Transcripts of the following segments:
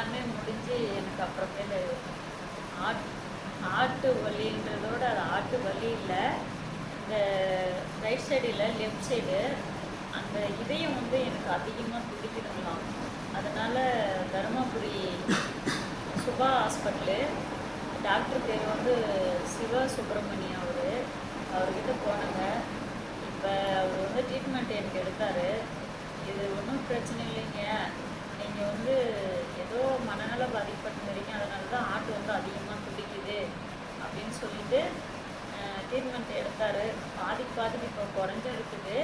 எல்லாமே முடிஞ்சு எனக்கு அப்புறமேலு ஆட் ஆட்டு வலின்றதோட அது ஆட்டு வலி இல்லை. இந்த ரைட் சைடில் லெஃப்ட் சைடு அந்த இதயம் வந்து எனக்கு அதிகமாக துடிக்குதுங்களாம் அதனால் தருமபுரி சுபா ஹாஸ்பிட்டலு டாக்டர் பேர் வந்து சிவா சுப்பிரமணியம் அவர். அவர்கிட்ட போனாங்க. இப்போ அவர் வந்து ட்ரீட்மெண்ட் எனக்கு எடுத்தார். இது ஒன்றும் பிரச்சனை இல்லைங்க. நீங்கள் வந்து ஏதோ மனநல வரைக்கும் அதனால தான் ஆட்டு வந்து அதிகமாக துடிக்குது அப்படின்னு சொல்லிட்டு ட்ரீட்மெண்ட் எடுத்தார். பாதிக்கு பாதிக்கு இப்போ குறைஞ்சிருக்குது.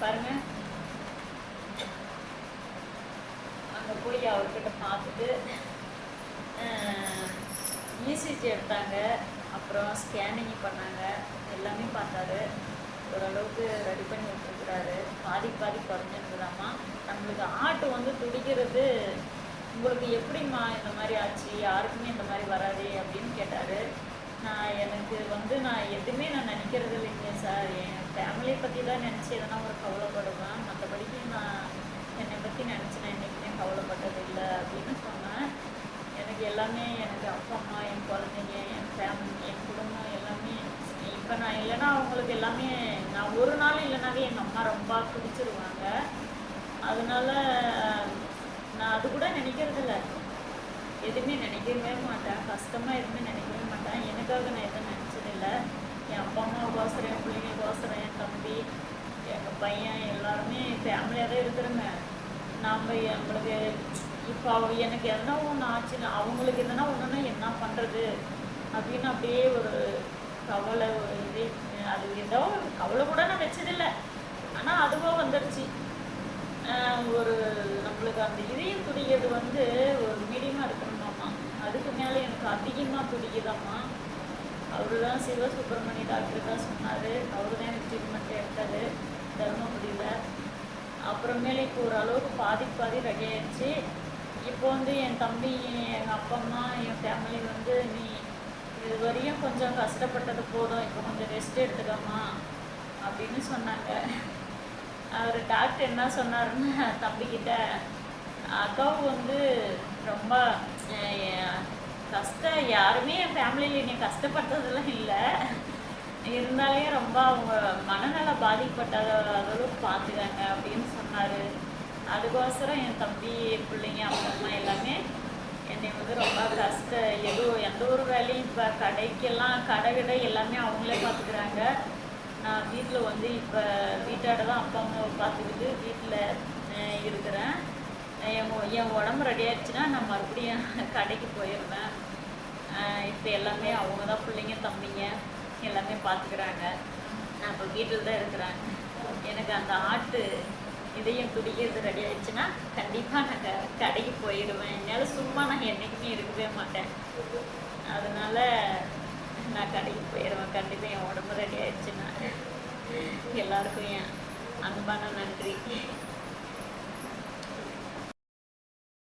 பாருங்கள் அங்கே போய் அவர்கிட்ட பார்த்துட்டு இசிஜி எடுத்தாங்க. அப்புறம் ஸ்கேனிங் பண்ணாங்க. எல்லாமே பார்த்தாரு. ஓரளவுக்கு ரெடி பண்ணி விட்டுருக்குறாரு பாதி பாதி குறைஞ்சிருக்குதாம்மா நம்மளுக்கு ஆட்டு வந்து துடிக்கிறது உங்களுக்கு எப்படிம்மா இந்த மாதிரி ஆச்சு? யாருக்குமே இந்த மாதிரி வராதே அப்படின்னு கேட்டார். நான் எனக்கு வந்து நான் எதுவுமே நான் நினைக்கிறது இல்லைங்க சார். என் ஃபேமிலியை பற்றி தான் நினச்சி எதனா ஒரு கவலைப்படுவேன். மற்றபடிக்கு நான் என்னை பற்றி நினச்சி நான் என்றைக்குமே கவலைப்பட்டது இல்லை அப்படின்னு சொன்னேன். எனக்கு எல்லாமே எனக்கு அப்பா அம்மா என் குழந்தைங்க என் ஃபேமிலி என் குடும்பம் எல்லாமே இப்போ நான் இல்லைன்னா அவங்களுக்கு எல்லாமே நான் ஒரு நாள் இல்லைனாவே எங்கள் அம்மா ரொம்ப பிடிச்சிருவாங்க அதனால நான் அது கூட நினைக்கிறது இல்லை எதுவுமே நினைக்கவே மாட்டேன். கஷ்டமாக எதுவுமே நினைக்கவே மாட்டேன். எனக்காக நான் எதுவும் நினச்சதில்லை. என் அப்பா அம்மாவுக்கோசரம் என் பிள்ளைங்களுக்கோசரம் என் தம்பி எங்கள் பையன் எல்லாருமே ஃபேமிலியாக தான் இருக்கிறோங்க நாம் நம்மளுக்கு இப்போ அவ எனக்கு எதனா ஒன்று ஆச்சுன்னா அவங்களுக்கு எதனா ஒன்றுனா என்ன பண்ணுறது அப்படின்னு அப்படியே ஒரு கவலை ஒரு இது அது ஏதோ ஒரு கவலை கூட நான் வச்சதில்லை. ஆனால் அதுவாக வந்துடுச்சு ஒரு நம்மளுக்கு அந்த இதயம் துடிக்கிறது வந்து ஒரு மீடியமாக இருக்கணும் அதுக்கு மேலே எனக்கு அதிகமாக பிடிக்குதாம்மா. அவரு தான் சிவசுப்பிரமணிய டாக்டர் தான் சொன்னார். அவரு தான் எனக்கு ட்ரீட்மெண்ட் எடுத்தார். தருமபுரியில் அப்புறமேலே இப்போ ஓரளவுக்கு பாதி பாதி ரெடி ஆயிடுச்சு. இப்போ வந்து என் தம்பி எங்கள் அப்பா அம்மா என் ஃபேமிலி வந்து நீ இது வரையும் கொஞ்சம் கஷ்டப்பட்டது போதும். இப்போ கொஞ்சம் ரெஸ்ட் எடுத்துக்கம்மா அப்படின்னு சொன்னாங்க. அவர் டாக்டர் என்ன சொன்னாருன்னா தம்பிக்கிட்ட அக்காவுக்கு வந்து ரொம்ப கஷ்டம் யாருமே என் ஃபேமிலியில் என்னை கஷ்டப்பட்டதெல்லாம் இல்லை. இருந்தாலே ரொம்ப அவங்க மனநல பாதிக்கப்பட்ட அளவுக்கு பார்த்துக்காங்க அப்படின்னு சொன்னார். அதுக்கோசரம் என் தம்பி பிள்ளைங்க அவங்க அம்மா எல்லாமே என்னை வந்து ரொம்ப கஷ்ட எதுவும் எந்த ஒரு வேலையும் இப்போ கடைக்கெல்லாம் கடை கடை எல்லாமே அவங்களே பார்த்துக்கிறாங்க. நான் வீட்டில் வந்து இப்போ வீட்டோட தான் அப்பா அம்மாவை பார்த்துக்கிட்டு வீட்டில் இருக்கிறேன். என் என் உடம்பு ரெடி ஆயிடுச்சுன்னா நான் மறுபடியும் கடைக்கு போயிடுவேன். இப்போ எல்லாமே அவங்க தான் பிள்ளைங்க தம்பிங்க எல்லாமே பார்த்துக்கிறாங்க. நான் இப்போ வீட்டில் தான் இருக்கிறேன். எனக்கு அந்த ஆட்டு இதயம் துடிக்கிறது ரெடி ஆயிடுச்சுன்னா கண்டிப்பாக நான் க- கடைக்கு போயிடுவேன். என்னால் சும்மா நான் என்றைக்குமே இருக்கவே மாட்டேன். அதனால நான் கடைக்கு போயிடுவேன். கண்டிப்பாக என் உடம்பு ரெடி ஆயிடுச்சுன்னா. எல்லாருக்கும் என் அன்பான நன்றி.